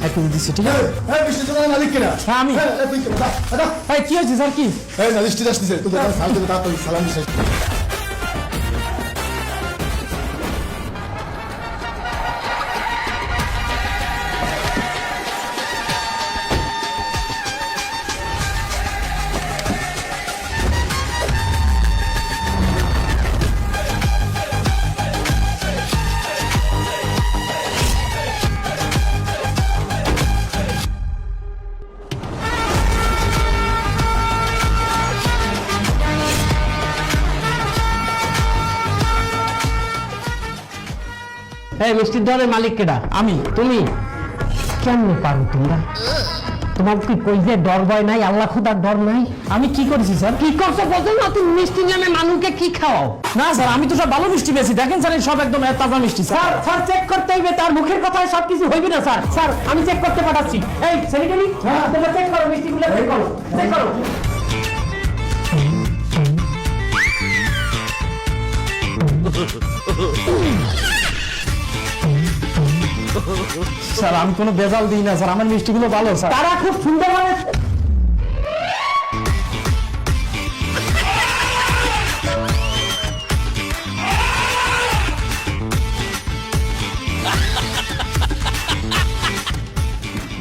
এক কেজি দিচ্ছি ঠিক আছে? হ্যাঁ মালিক কিনা? হ্যাঁ, আমি। হ্যাঁ তুই এই কি হয়েছে স্যার কি? না সালাম দিছিস এই মিষ্টির দোকানের মালিক কেডা? আমি। তুমি? কেমনে পারো তোমরা? তোমার কি কই যে ডর ভয় নাই আল্লাহ খুদার ডর নাই? আমি কি করেছি স্যার? কি করছ বলছো না তুমি মিষ্টি নামে মানুষকে কি খাওয়াও? না স্যার আমি তো সব ভালো মিষ্টি পেয়েছি দেখেন স্যার সব একদম তাজা মিষ্টি স্যার। স্যার চেক করতে হইবে তার মুখের কথায় সব কিছু হইবে না স্যার। স্যার আমি চেক করতে পাঠাচ্ছি। এই সেক্রেটারি তোমরা চেক করো মিষ্টিগুলো চেক করো চেক করো। স্যার আমি কোনো বেজাল দিই না স্যার আমার মিষ্টিগুলো ভালো স্যার। তারা খুব সুন্দরভাবে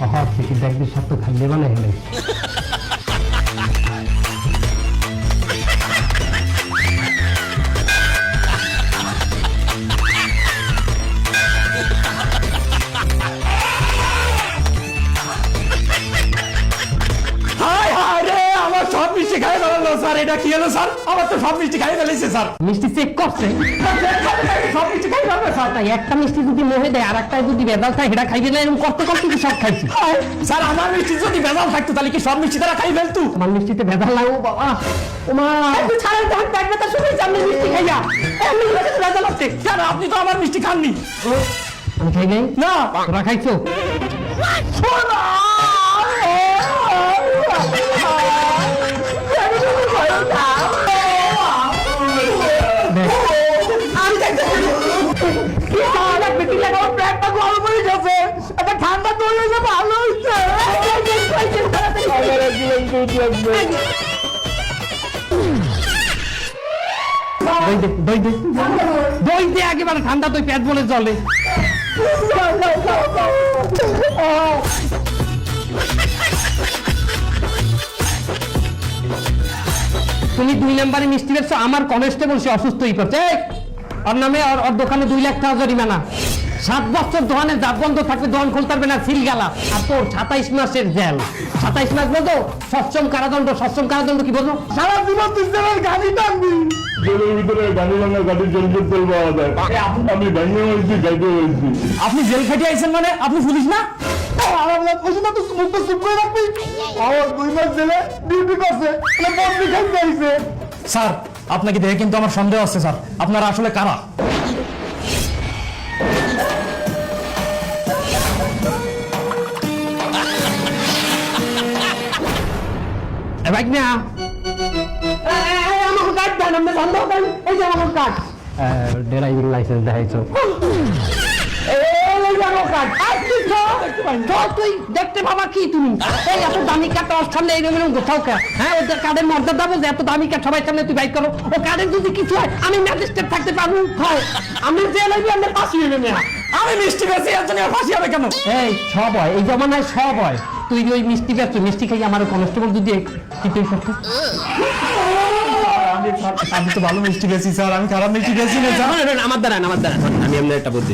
অহা থেকে দেখবি সব তো খালি বানাই হেলে খাই ফেলালো স্যার এটা কি হলো স্যার আমার তো সব মিষ্টি খাই ফেলেছে স্যার মিষ্টি চেক করছে সব মিষ্টি খাই ফেলবে স্যার তাই একটা মিষ্টি যদি মোহে দেয় আর একটা যদি বেদাল থাকে এটা খাইবে না এরকম করতে করতে কি সব খাইছি স্যার আমার মিষ্টি যদি বেজাল থাকতো তাহলে কি সব মিষ্টি তারা খাই ফেলতো আমার মিষ্টিতে ভেজাল লাগো বাবা ওমা একটু ছাড়েন দেখ দেখবে তো শুনে সামনে মিষ্টি খাইয়া এমনি তো ভেজাল আছে স্যার আপনি তো আমার মিষ্টি খাননি আমি খাই নাই না তোরা খাইছো দেখ। ঠান্ডা হলে ভালো হইছে। দই তুই পেট বলে জলে তুমি দুই নাম্বারে মিষ্টি বেচছো আমার কনস্টেবল সে অসুস্থই করছে এই, ওর নামে ওর দোকানে দুই লাখ টাকা জরিমানা। সাত বছর দোকানে জাত বন্ধ থাকবে দোকান খুলতে পারবে না সিল গেলা। আর তোর সাতাইশ মাসের জেল সাতাইশ মাস বলতো সশ্রম কারাদণ্ড সশ্রম কারাদণ্ড কি বলতো সারা জীবন তুই জেলের গাড়ি টানবি। জেলের ভিতরে গাড়ি ভাঙা পাওয়া যায় আমি ভেঙে হয়েছি আপনি জেল খেটে আইছেন মানে? আপনি পুলিশ না? আমার বসে না তো মুখ চুপ করে রাখবি। আমার দুই মাস জেলে ডিউটি করছে বদলি খাইতে আইছে স্যার আপনাকে দেখে কিন্তু আমার সন্দেহ আছে স্যার। আপনারা আসলে কারা? এ ভাই না আমার কার্ড দেন আপনি বন্ধ করেন। এই যে আমার কার্ড ড্রাইভিং লাইসেন্স দেখাইছো। তুই। দেখতে বাবা কি তুমি? এই এত দামি কার্ড ওর সামনে এইরকম এরকম কোথাও কা? হ্যাঁ ওদের কার্ডের মর্যাদা বলতে এত দামি কার্ড সবাই সামনে তুই বাইক করো। ও কার্ডের যদি কিছু হয় আমি ম্যাজিস্ট্রেট থাকতে পারব। হয় আমি জেল হইবি আমি ফাঁসি হইবে না আমি মিষ্টি বেশি এর জন্য ফাঁসি হবে কেন? এই সব হয়। এই জমানায় সব হয়। তুই ওই মিষ্টি বেচছো মিষ্টি খাই আমার কনস্টেবল যদি তুই করতো আমি তো ভালো মিষ্টি বেশি স্যার। আমি খারাপ মিষ্টি বেশি না আমার দ্বারা আমার দ্বারা। আমি এমনি একটা বলতে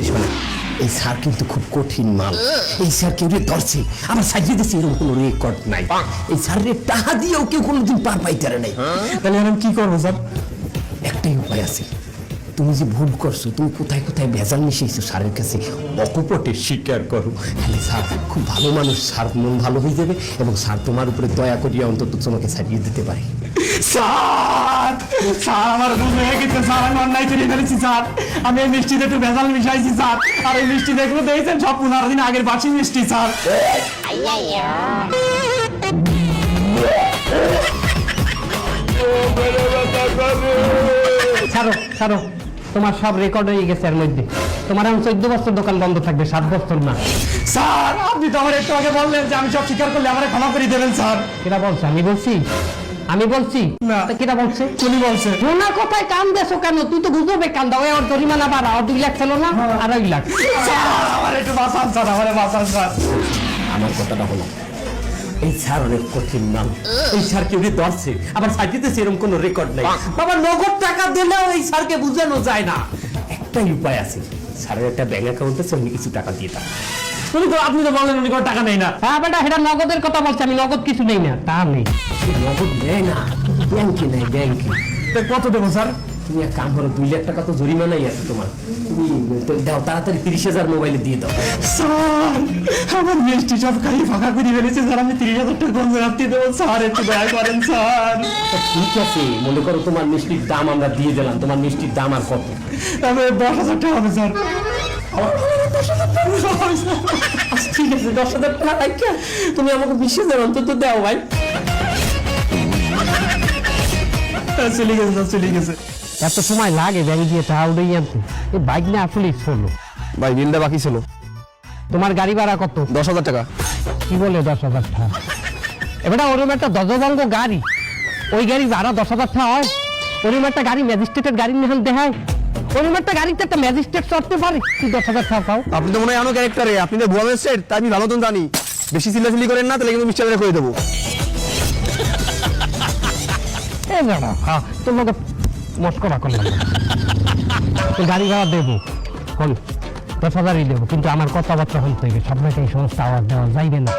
এই স্যার কিন্তু খুব কঠিন মাল। এই স্যার কেউ রে ধরছে। আমার সাজিয়ে দিচ্ছে এরকম কোনো রেকর্ড নাই। এই স্যারের টাকা দিয়েও কেউ কোনোদিন পার পাইতে নাই। তাহলে আমি কি করব স্যার? একটাই উপায় আছে। তুমি যে ভুল করছ, তুমি কোথায় কোথায় ভেজাল মিশিয়েছো স্যারের কাছে, অকপটে স্বীকার করো। তাহলে স্যার, খুব ভালো মানুষ, স্যার মন ভালো হয়ে যাবে এবং স্যার তোমার উপরে দয়া করিয়া অন্তত তোমাকে ছাড়িয়ে দিতে পারে। স্যার! স্যার আমার ভুল হয়ে গেছে স্যার আমি অন্যায় করে ফেলেছি স্যার। আমি এই মিষ্টিতে একটু ভেজাল মিশাইছি স্যার। আর এই মিষ্টি দেখলে দেখছেন সব পনেরো দিন আগের বাসি মিষ্টি স্যার। ছাড়ো ছাড়ো। তোমার সব রেকর্ড হয়ে গেছে এর মধ্যে। তোমার এখন চোদ্দ বছর দোকান বন্ধ থাকবে সাত বছর না। স্যার আপনি তো আমার একটু আগে বললেন যে আমি সব স্বীকার করলে আমার ক্ষমা করে দেবেন স্যার। এটা বলছে? আমি বলছি? আমি বলছি? না। কেটা বলছে? উনি বলছে। শোনা কথায় কান দেছো কেন? তুই তো গুজবে কান দাও ওর জরিমানা বাড়া ওর দুই লাখ ছিল না আড়াই লাখ। আমার একটু বাঁচান স্যার আমার বাঁচান স্যার। আমার কথাটা হলো এই স্যার অনেক কঠিন নাম। এই স্যার কেউ ধরছে। আবার সাইটিতে সেরকম কোনো রেকর্ড নাই। বাবা নগদ টাকা দিলেও এই স্যারকে বোঝানো যায় না। একটাই উপায় আছে। স্যারের একটা ব্যাংক অ্যাকাউন্ট আছে উনি কিছু টাকা দিয়ে দেন। উনি তো আপনি তো বললেন উনি কোনো টাকা নেই না। হ্যাঁ বেটা সেটা নগদের কথা বলছি আমি নগদ কিছু নেই না তা নেই। নগদ নেয় না ব্যাংকে নেয় ব্যাংকে। তো কত দেবো স্যার? তুমি এক কাম করো দুই লাখ টাকা তো জরিমানাই আছে তোমার। তুমি তো দাও তাড়াতাড়ি তিরিশ হাজার মোবাইলে দিয়ে দাও। স্যার আমার মিষ্টি সব খালি ফাঁকা করে ফেলেছে স্যার আমি তিরিশ হাজার টাকা কোন রাত্রি দেবো স্যার একটু দয়া করেন স্যার। তা ঠিক আছে মনে করো তোমার মিষ্টির দাম আমরা দিয়ে দিলাম তোমার মিষ্টির দাম আর কত? তবে দশ হাজার টাকা হবে স্যার। ঠিক আছে, দশ হাজার টাকা। রাখা তুমি আমাকে বিশ হাজার অন্তত দাও ভাই চলে গেছে চলে গেছে এত সময় লাগে ব্যাংক দিয়ে টাকা উড়ে আনতে এই বাইক না আসলেই ছোলো ভাই বিলটা বাকি ছিল তোমার গাড়ি ভাড়া কত দশ হাজার টাকা কি বলে দশ হাজার টাকা এবারে ওরম একটা দজবঙ্গ গাড়ি ওই গাড়ি ভাড়া দশ হাজার টাকা হয় ওরম একটা গাড়ি ম্যাজিস্ট্রেটের গাড়ি নিহান দেখায় একটা গাড়িতে একটা ম্যাজিস্ট্রেট চড়তে পারে। তুই দশ হাজার টাকা পাও। আপনি তো মনে হয় আনো ক্যারেক্টারে আপনি তো ভুয়া ম্যাজিস্ট্রেট তাই আমি ভালো জানি। বেশি চিল্লাচিল্লি করেন না তাহলে কিন্তু করে দেবো। এ বেড়া হ্যাঁ তোর মস্করা করলাম। গাড়ি ভাড়া দেবো। হল দশ হাজারই দেবো কিন্তু আমার কথাবার্তা হল থেকে সবাইকে এই সমস্ত আওয়াজ দেওয়া যাইবে না।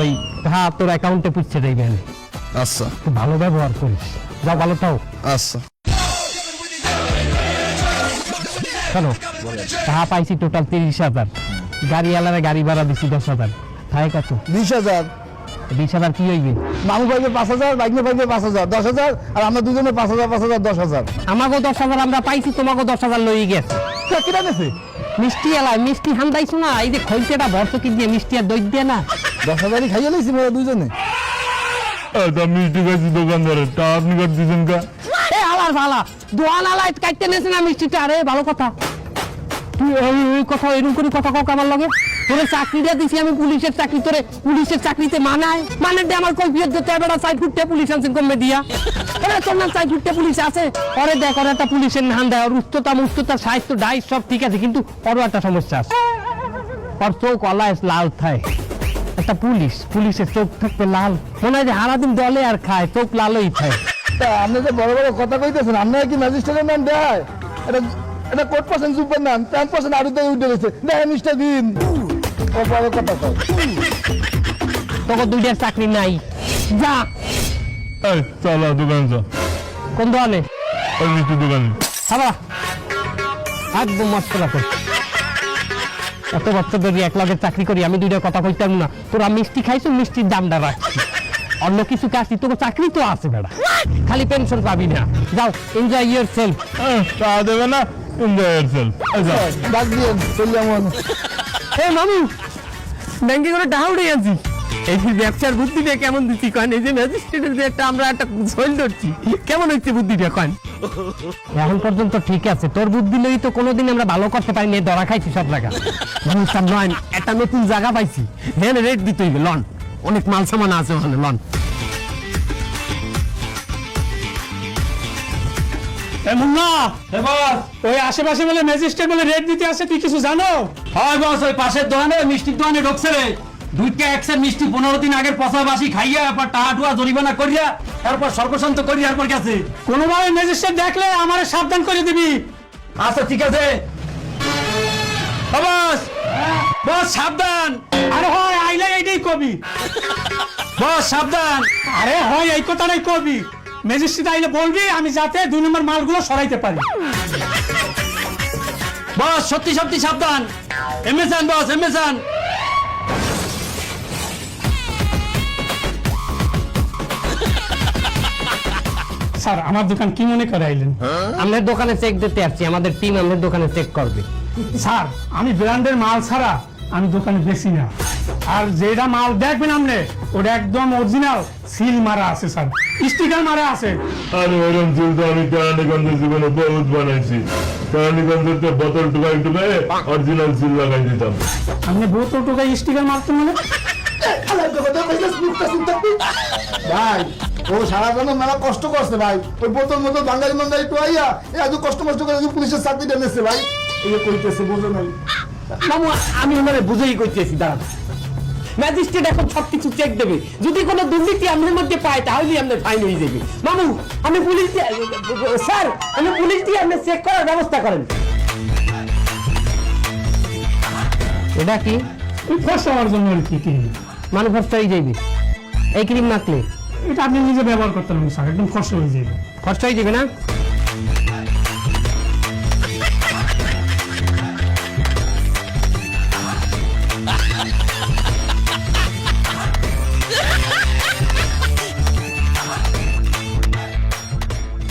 ওই হ্যাঁ তোর অ্যাকাউন্টে পুষছে দেবেন। আচ্ছা। ভালো ব্যবহার করিস। যাও ভালোটাও আচ্ছা। শোনো টাকা পাইছি টোটাল তিরিশ হাজার। গাড়ি আলাদা গাড়ি ভাড়া দিছি দশ হাজার। তাই কত? বিশ হাজার। বিশ হাজার কি হইবে? মামু পাইবে পাঁচ হাজার বাইকনে পাইবে পাঁচ হাজার দশ হাজার আর আমরা দুজনে পাঁচ হাজার পাঁচ হাজার দশ হাজার। আমাকেও দশ হাজার আমরা পাইছি তোমাকেও দশ হাজার লই গেছে। কিনা গেছে মিষ্টি এলায় মিষ্টি হান্দাইছো না? এই যে খৈতেটা ভর্তকি দিয়ে মিষ্টি আর দই দিয়ে না? দশ হাজারই খাইয়ে লইছি মোরা দুজনে মিষ্টি খাইছি দোকানদারের তা আপনি কর দিচ্ছেন কা? এ আলার ভালা দোয়ান আলাই কাটতে নেছে না মিষ্টিটা, আরে ভালো কথা। তুই ওই কথা, এরকম করে কথা আমার তোরে চাকরিটা দিছি আমি, পুলিশের চাকরি তোরে। পুলিশের চাকরিতে মানায়। মানে আমার সাইড পুলিশ আনছেন কমে দিয়া। তোর সাইড পুলিশ আছে? দেখ একটা পুলিশের নাম দেয়। উচ্চতা মুস্ততা সাহিত্য সব ঠিক আছে, কিন্তু একটা সমস্যা আছে। চোখ অলায় লাল থাকে একটা পুলিশ, পুলিশের চোখ লাল। মনে হয় যে সারাদিন দলে আর খায়, চোখ লালই খায় তা আপনি যে বড় বড় কথা কইতেছেন আপনারা কি ম্যাজিস্ট্রেটের নাম দেয় এটা এটা কোট পার্সেন্ট সুপার নাম প্যান্ট পার্সেন্ট আরও দিয়ে উঠে গেছে। দেখেন মিস্টার দিন ও বড় কথা কয়। তোকে দুইটার চাকরি নাই। যা। এই চলো দোকান চল কোন দোকানে? ওই মিষ্টি দোকানে। খাবা একদম মস্করা কর এত বছর ধরে এক লাখের চাকরি করি আমি দুইটা কথা কইতাম না। তোরা মিষ্টি খাইছো মিষ্টির দামটা রাখছি। অন্য কিছু কাজটি তোকে চাকরি তো আছে বেড়া। খালি পেনশন পাবি না। যাও এনজয় ইয়ার সেলফ তা দেবে না এনজয় ইয়ার সেলফ ডাক দিয়ে চললাম এ মামু ব্যাংকে করে টাকা উঠে আছি এই যে ব্যবসার বুদ্ধিটা কেমন দিচ্ছি কন? এই যে ম্যাজিস্ট্রেটের যে একটা আমরা একটা সইল ধরছি কেমন হচ্ছে বুদ্ধিটা কন? এখন পর্যন্ত ঠিক আছে। তোর বুদ্ধি লই তো কোনোদিন আমরা ভালো করতে পারিনি ধরা খাইছি সব জায়গা। বুঝতাম নয় একটা নতুন জায়গা পাইছি। রেট দিতে হইবে লন। অনেক মাল সামান আছে ওখানে লন। এমন না এবার ওই আশেপাশে বলে ম্যাজিস্ট্রেট বলে রেট দিতে আসে তুই কিছু জানো? হয় বস ওই পাশের দোকানে মিষ্টির দোকানে ঢুকছে রে। দুইটা একসের মিষ্টি পনেরো দিন আগের পচা বাসি খাইয়া এরপর টাকা টুয়া জরিমানা করিয়া তারপর সর্বশান্ত করিয়া এরপর গেছে। কোনোভাবে ম্যাজিস্ট্রেট দেখলে আমারে সাবধান করে দিবি। আচ্ছা ঠিক আছে। বস! বস সাবধান! আরে হয় আইলে এইটাই কবি। বস সাবধান! আরে হয় এই কথাটাই কবি। ম্যাজিস্ট্রেট আইলে বলবি আমি যাতে দুই নম্বর মালগুলো সরাইতে পারি। বস সত্যি সত্যি সাবধান। এমএসএন বস এমএসএন। স্যার আমার দোকান কি মনে করে আইলেন? আমাদের দোকানে চেক দিতে আসছি আমাদের টিম আমাদের দোকানে চেক করবে। স্যার আমি ব্র্যান্ডের মাল ছাড়া আমি দোকানে বেশি না। আর যেটা মাল দেখবেন আপনি ওটা একদম অরিজিনাল সিল মারা আছে স্যার। স্টিকার মারা আছে। আর ওরম চুল তো আমি কেরানীগঞ্জের জীবনে বহুত বানাইছি। কেরানীগঞ্জের বোতল টুকাই টুকাই অরিজিনাল চুল লাগাই দিতাম। আপনি বোতল টোকাই স্টিকার মারতেন মানে? ভাই ও সারা জন্য মেলা কষ্ট করছে ভাই। ওই বোতল মতো বাঙালি এত কষ্ট কষ্ট করে পুলিশের চাকরিটা নিচ্ছে ভাই। এই কইতেছে বোঝো নাই। আমি ওনারে বুঝেই কইতেছি দাঁড়ান। ম্যাজিস্ট্রেট এখন সবকিছু চেক দেবে। যদি কোনো দুর্নীতি আমাদের মধ্যে পায় তাহলে আমাদের ফাইন হয়ে যাবে। মামু আমি পুলিশ দিয়ে- স্যার আমি পুলিশ দিয়ে আপনি চেক করার ব্যবস্থা করেন। এটা কি? ফসা হওয়ার জন্য আর কি কি? ম্যানুফ্যাকচার হয়ে যাবে এই ক্রিম মাখলে এটা আপনি নিজে ব্যবহার করতে পারবেন স্যার একদম ফসা হয়ে যাবে কষ্ট হয়ে যাবে না?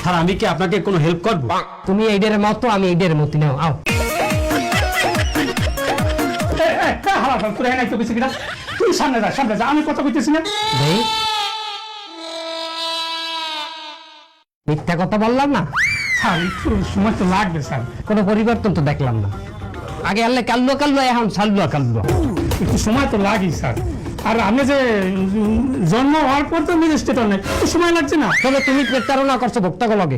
স্যার আমি কি আপনাকে কোনো হেল্প করব? তুমি এইডের মতো আমি এইডের মতো নাও আও। তুই সামনে যা সামনে যা আমি কথা কইতেছি না। মিথ্যা কথা বললাম না? স্যার একটু সময় তো লাগবে স্যার। কোনো পরিবর্তন তো দেখলাম না। আগে আল্লাহ কাল্লুয়া কাল্লুয়া এখন সাল্লুয়া কাল্লুয়া একটু সময় তো লাগেই স্যার। আর আপনি যে জন্ম হওয়ার পর তো ম্যাজিস্ট্রেট অনেক সময় লাগছে না। তবে তুমি প্রতারণা করছ ভোক্তাকে লগে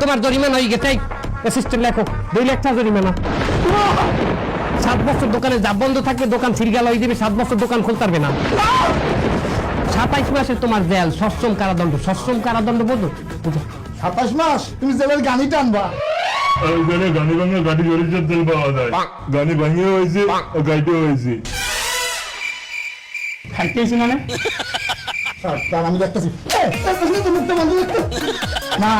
তোমার জরিমানা হয়ে গেছে অ্যাসিস্ট্যান্ট লেখো দুই লাখ টাকা জরিমানা। সাত বছর দোকানে যা বন্ধ থাকবে দোকান সিরগাল হয়ে সাত বছর দোকান খুলতে পারবে না। সাতাইশ মাসে তোমার জেল সশ্রম কারাদণ্ড সশ্রম কারাদণ্ড বুঝো সাতাশ মাস? তুমি জেলের গানি টানবা। গানি ভাঙা গাড়ি জড়িয়ে তেল পাওয়া যায়। গানি ভাঙিয়ে হয়েছে গাইতে হয়েছে। খাইতেছি মানে তার আমি দেখতেছি। এ, এ, বুঝলি তো মুখটা বন্ধ দেখতে? না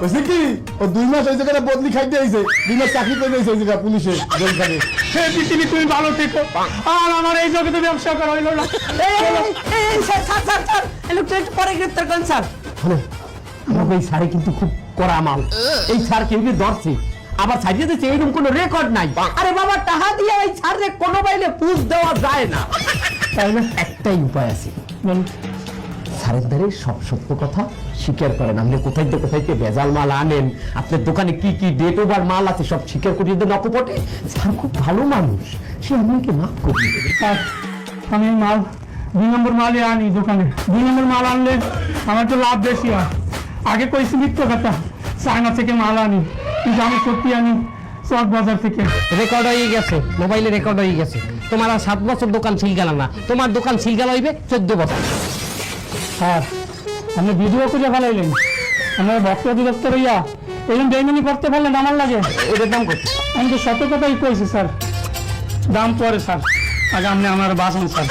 বুঝলি কি ও দুই মাস ওই জায়গাটা বদলি খাইতে হয়েছে দুই মাস চাকরি করে দিয়েছে ওই জায়গা পুলিশে জেলখানে সে পৃথিবী তুমি ভালো থেকো। আর আমার এই জগতে ব্যবসা করা হইল না। পরে গ্রেপ্তার করেন স্যার। হ্যালো আমার এই স্যারে কিন্তু খুব কড়া মাল। এই স্যার কেউ কি ধরছে? আবার ছাড়িয়ে দিচ্ছে এরকম কোনো রেকর্ড নাই। আরে বাবা টাহা দিয়ে এই স্যারে কোনো বাইলে পুষ দেওয়া যায় না। তাই না? একটাই উপায় আছে। স্যারের দ্বারে সব সত্য কথা স্বীকার করেন। আপনি কোথায় থেকে কোথায় থেকে ভেজাল মাল আনেন আপনার দোকানে কি কি ডেট ওভার মাল আছে সব স্বীকার করিয়ে দেন অকপটে। স্যার খুব ভালো মানুষ। সে আপনাকে মাফ করিয়ে দেবে। স্যার আমি মাল দুই নম্বর মালই আনি দোকানে। দুই নম্বর মাল আনলে আমার তো লাভ বেশি হয়। আগে কইছি মিথ্য কথা চায়না থেকে মাল আনি। কিন্তু আমি সত্যি আনি চক বাজার থেকে। রেকর্ড হয়ে গেছে মোবাইলে রেকর্ড হয়ে গেছে। তোমার আর সাত বছর দোকান সিলগালা না। তোমার দোকান সিলগালা হইবে চোদ্দ বছর। স্যার আপনি ভিডিও করে ফেলাইলেন। আমার ভক্ত অধিদপ্তর হইয়া এরকম বেইমানি করতে পারলেন আমার লাগে। ওদের দাম কত? আমি তো সত্য কথাই কইছি স্যার। দাম পরে স্যার। আগে আপনি আমার বাসন স্যার।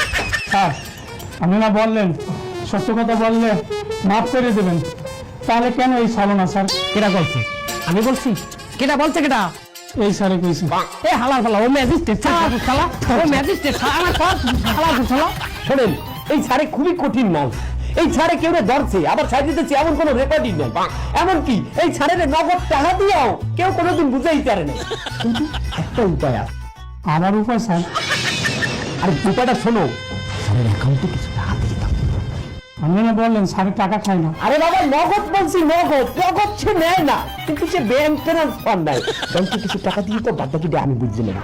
স্যার আপনি না বললেন সত্য কথা বললে মাফ করে দেবেন। তাহলে কেন এই ছলনা স্যার? কেটা বলছে আমি বলছি কেটা বলছে কেটা এই সারে কইছি। এ হালা ফালা ও ম্যাজিস্ট্রেট শালা ও ম্যাজিস্ট্রেট আমার কর হালা শালা শোনেন এই ছাড়ে খুবই কঠিন মাল এই ছাড়ে কেউ ধরছে আবার ছাড় দিতেছে এমন কোনো রেকর্ডিং নেই এমন কি এই ছাড়ে নগদ টাকা দিয়েও কেউ কোনোদিন বুঝাই পারে না। কিন্তু একটা উপায় আছে। আমার উপায় স্যার? আর উপায়টা শোনো। স্যারের অ্যাকাউন্টে কিছু টাকা আপনি না বললেন স্যারের টাকা খায় না। আরে বাবা নগদ বলছি নগদ। নগদ সে নেয় না কিন্তু সে ব্যাংক ট্রান্সফার নেয়। ব্যাংকে কিছু টাকা দিয়ে তো বাদ বাকিটা আমি বুঝতে নেব।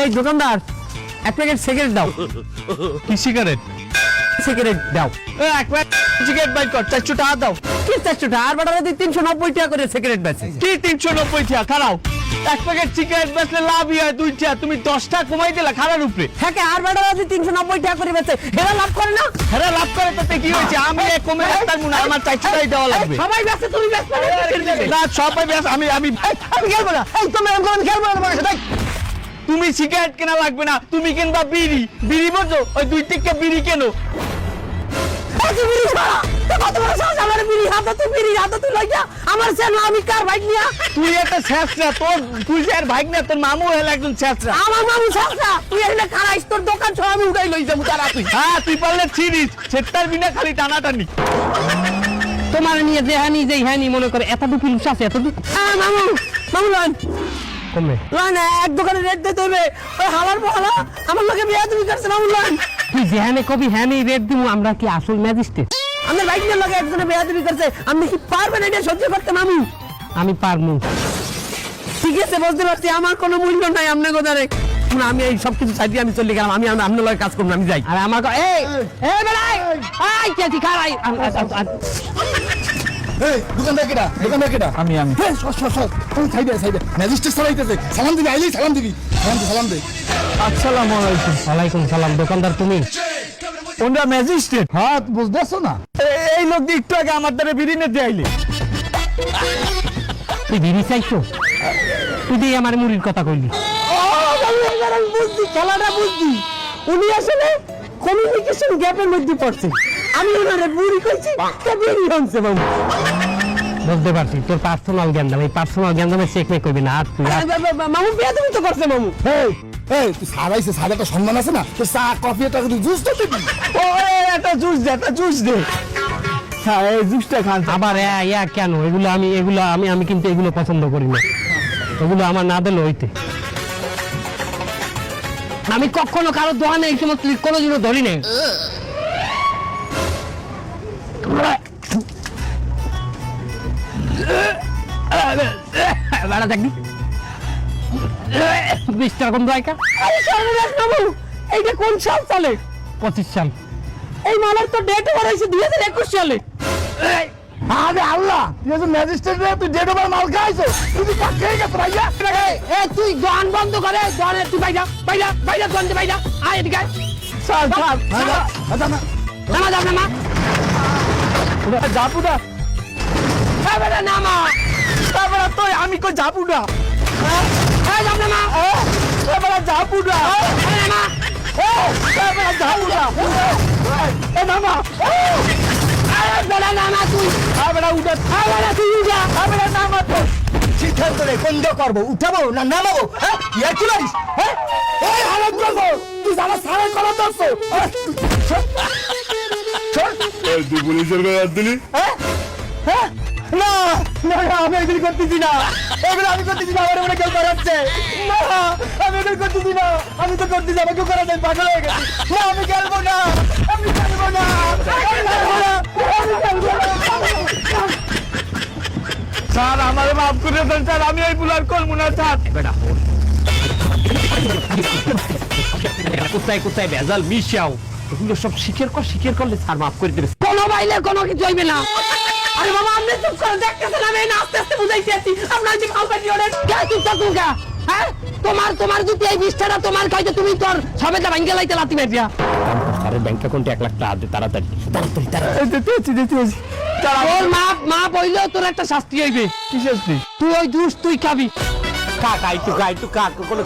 এই দোকানদার এক প্যাকেট সিগারেট দাও। কি সিগারেট সিগারেট দাও। এক সিগারেট বাই কর চারশো টাকা দাও। কি চারশো টাকা? আর বাটারা দিয়ে তিনশো নব্বই টাকা করে সিগারেট বেচে। কি তিনশো নব্বই টাকা? খারাও। এক প্যাকেট সিগারেট বেচলে লাভই হয় দুই টাকা। তুমি দশটা কমাই দিলা খারার উপরে। হ্যাঁ আর বাটারা দিয়ে তিনশো নব্বই টাকা করে বেচে। এরা লাভ করে না? হ্যাঁ লাভ করে তাতে কি হয়েছে? আমি কমে রাখতাম না আমার চারশো টাকাই দেওয়া লাগবে। সবাই বেচে তুমি বেচবে না? না সবাই ব্যাস আমি আমি আমি খেলব না। এই তুমি আমি খেলব না তোমার সাথে। তুমি সিগারেট কেনা লাগবে না তুমি কিনবা বিড়ি। বিড়ি বোঝো? ওই দুই টিকা বিড়ি কেনো। তুই আমার সে না আমি কার বাইক নিয়া তুই একটা ছেঁচরা তোর তুই যে আর ভাইক না তোর মামু হলো একজন ছেঁচরা আমার মামু সাহসা তুই এখানে খারাইস তোর দোকান সহ আমি উঠাই লই যাব তারা তুই। হ্যাঁ তুই পারলে ছিড়িস সেটার বিনা খালি টানাটানি। তোমার নিয়ে যে যে হ্যানি মনে করে এতটুকু লুস আছে এতটুকু মামু মামু লন। কমে। লন এক দোকানে রেট দিতে হবে। ওই হালার আমার লোকে বিয়া তুমি করছে মামু লন। তুই যে কবি হ্যানি রেট দিমু আমরা কি আসল ম্যাজিস্ট্রেট? আমার বাইকের লোকে একজনে বিয়া করছে আপনি কি পারবেন এটা সহ্য করতে মামু? আমি পারমু ঠিক আছে বুঝতে পারছি আমার কোনো মূল্য নাই আপনার কথা রে আমি এই সব কিছু সাইডে আমি চলে গেলাম আমি আপনার লগে কাজ করব আমি যাই। আর আমার এই এই বেড়াই আই কে তুই খারাই আমি আমি। সালাম দিবি সালাম দিবি। সালাম দে সালাম দে। আসসালামু আলাইকুম। ওয়ালাইকুম সালাম দোকানদার তুমি? কোনটা ম্যাজিস্ট্রেট। হ্যাঁ বুঝতেছো না? এই লোক দিয়ে একটু আগে আমার দ্বারা বিড়ি নিতে আইলে। তুই বিড়ি চাইছো? তুই দিয়ে আমার মুড়ির কথা কইলি। বুঝছি খেলাটা বুঝছি উনি আসলে কমিউনিকেশন গ্যাপের মধ্যে পড়ছে। আমি ওনারে বুড়ি কইছি বিড়ি হচ্ছে বাবু? বুঝতে পারছি তোর পার্সোনাল জ্ঞান দাম। এই পার্সোনাল জ্ঞান দামে চেক মে করবি না আর তুই মামু বিয়া তুমি তো করছে মামু। এই, তুই সারাইছে আছে না? চা, কফি জুস তো। দিবি জুস দে জুস দে। হ্যাঁ জুসটা খান। আবার কেন? এগুলো আমি এগুলো আমি আমি কিন্তু এগুলো পছন্দ করি না। এগুলো আমার না দিলে হইতে। আমি কখনো কারও দোকানে এই সমস্ত কোনো জিনিস ধরি নাই। বেড়া দেখবি। বিশটার কোন দয়কা আরে সর্বনাশ বাবু এইটা কোন সাল চলে পঁচিশ সাল এই মালের তো ডেট ওভার হয়েছে দুই হাজার একুশ সালে আরে আল্লাহ তুই যে ম্যাজিস্ট্রেট রে তুই ডেড ওভার মাল খাইছো তুই কাক খেয়ে গেছ ভাইয়া এ তুই দোকান বন্ধ করে দোকানে তুই বাইরা বাইরা বাইরা দোকান দিয়ে বাইরা আয় এদিকে। স্যার স্যার আচ্ছা না যাও নামা যাব না নামা তারপরে তুই আমি কই যাব না নামা এবারে যাব না এই নামা এবারে যাব না এ মামা এই বেড়া নামা তুই এবারে উঠে এবারে তুই যা এবারে নামা তো সিদ্ধান্ত রে কোন করব উঠাবো না নামাবো হ্যাঁ? কি লাগিস হ্যাঁ? এই হালত তুই আমার সারা করা এই তুই পুলিশের হাত দিলি না না আমি তো স্যার, আমার মাফ করে দেন, স্যার, আমি এই বুলার করব না, স্যার। কোথায় কোথায় ভেজাল মিশাও? এগুলো সব স্বীকার কর, স্বীকার করলে স্যার মাফ করে দেবে। কোনো বাইলে কোনো কিছু হইবে না। আরে বাবা আপনি চুপ করে দেখতেছেন আমি না আস্তে আস্তে বুঝাইতে আছি আপনার যে মাল পাটি ওরে কে চুপ থাক তুমি কে? হ্যাঁ? তোমার তোমার যদি এই বিষ্ঠাটা তোমার খাইতে তুমি তোর সবেটা ভাঙ্গে লাইতে লাতি মারিয়া আরে ব্যাংক অ্যাকাউন্টে এক লাখ টাকা দে তাড়াতাড়ি। তাড়াতাড়ি তাড়াতাড়ি। পাচ্ছি দেখতে তোর মা মা বইলেও তোর একটা শাস্তি হইবে। কি শাস্তি? তুই ওই জুস তুই খাবি। খা একটু একটু কোনো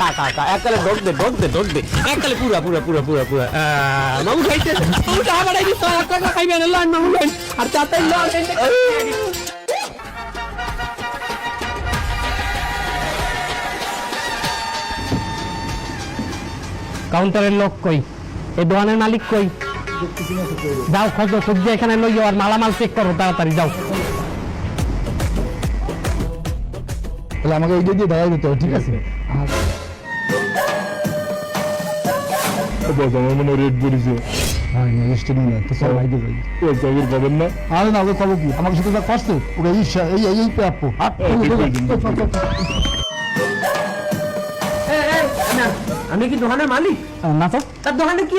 খা খা খা, এককালে দে দে দে। এককালে পুরা পুরা পুরা পুরা পুরা। মামু খাইতে খাইবে না মামু আর লন কাউন্টারের লোক কই? এই দোকানের মালিক কই? যাও, খোঁজো সবজি এখানে লই যাও আর মালামাল চেক করো, তাড়াতাড়ি যাও। তাহলে আমাকে এই দিয়ে দাঁড়াই দিতে হবে ঠিক আছে? বস আমার মনে রেড হ্যাঁ ম্যাজিস্ট্রেট নিয়ে তো সব ভাই দিয়ে ও চাকরি পাবেন না। আরে না ওকে কবে কি? আমার সাথে যা করছে ওকে এই এই এই এই প্রাপ্য। আমি কি দোকানের মালিক? না তো। তার দোকানে কি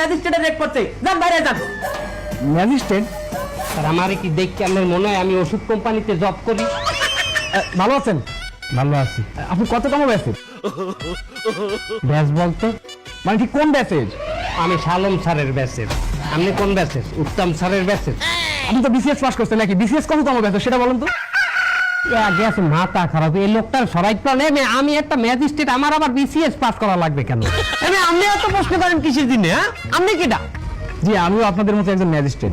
ম্যাজিস্ট্রেটের রেট করতে যান বাইরে যান। ম্যাজিস্ট্রেট আর আমার কি দেখতে আমার মনে হয় আমি ওষুধ কোম্পানিতে জব করি? ভালো আছেন? ভালো আছি। আপনি কত কম ব্যাচের ব্যাস বলতে। মানে ঠিক কোন ব্যাচের আমি শালম স্যারের ব্যাসের। আপনি কোন উত্তম স্যারের আপনি তো বিসিএস পাস করছেন নাকি? বিসিএস কত কম ব্যাচের সেটা বলুন তো। আগে আছে মাথা খারাপ। এই লোকটার সরাই নেমে আমি একটা ম্যাজিস্ট্রেট আমার আবার বিসিএস পাস করা লাগবে কেন? আপনি এত প্রশ্ন করেন কিসের দিনে হ্যাঁ? আপনি কিটা জি আমিও আপনাদের মতো একজন ম্যাজিস্ট্রেট।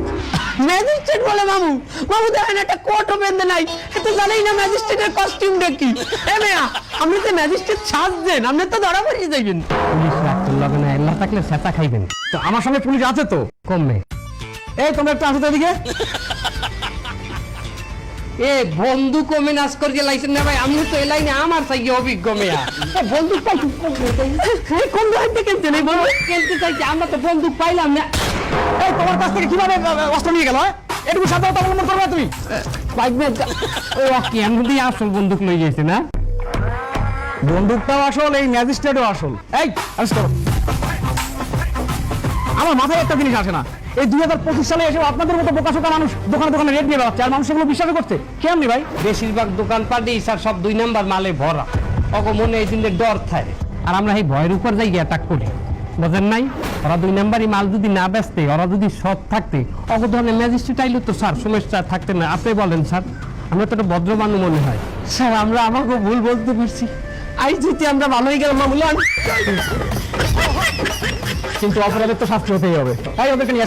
ম্যাজিস্ট্রেট বলে মামু? মামু দেখেন একটা কোটও বেঁধে নাই। তো জানেই না ম্যাজিস্ট্রেটের কস্টিউমটা কি। এ মেয়া আপনি তো ম্যাজিস্ট্রেট সাজছেন আপনি তো ধরা পড়িয়ে দেখবেন পুলিশ রাখতে লাগে না এল্লা থাকলে স্যাঁচা খাইবেন। তো আমার সঙ্গে পুলিশ আছে তো? কমবে এই তোমরা একটু আসো তো এদিকে। এ বন্দুক ও মেনাজ করে লাইছেন না ভাই? আমিও তো এলাই না আমার অভিজ্ঞ মেয়া। বন্দুক পাই কোন কিনতে নেই কিনতে চাইছি আমরা তো বন্দুক পাইলাম না। এই তোমার কাছ থেকে কীভাবে অস্ত্র নিয়ে গেল হ্যাঁ? এটুকু অবলম্বন করবে তুমি। ও কি আমি দিয়ে আসল বন্দুক লই গেছে না? বন্দুকটাও আসল এই ম্যাজিস্ট্রেটও আসল। এই arrest আমার মাথায় একটা জিনিস আসে না। এই দুই হাজার পঁচিশ সালে এসে আপনাদের মতো বোকা শোকা মানুষ দোকানে দোকানে রেট দিয়ে বেড়াচ্ছে। আর মানুষ এগুলো বিশ্বাস করছে। কেমনি ভাই? বেশিরভাগ দোকানপাটই স্যার সব দুই নাম্বার মালে ভরা। অগ মনে এই দিনের ডর থাকে। আর আমরা এই ভয়ের উপর যাই অ্যাটাক করি। বোঝেন নাই? ওরা দুই নাম্বারই মাল যদি না বেচতে ওরা যদি সৎ থাকতে অগ ধরনের ম্যাজিস্ট্রেট আইলে তো স্যার সমস্যা থাকতে না। আপনি বলেন স্যার আমরা তো একটা ভদ্র মানুষ মনে হয়। স্যার আমরা আমাকে ভুল বলতে পারছি। আই যদি আমরা ভালোই গেলাম মামুলান কিন্তু অপরাধের তো শাস্তি হতেই হবে তাই ওদেরকে নিয়ে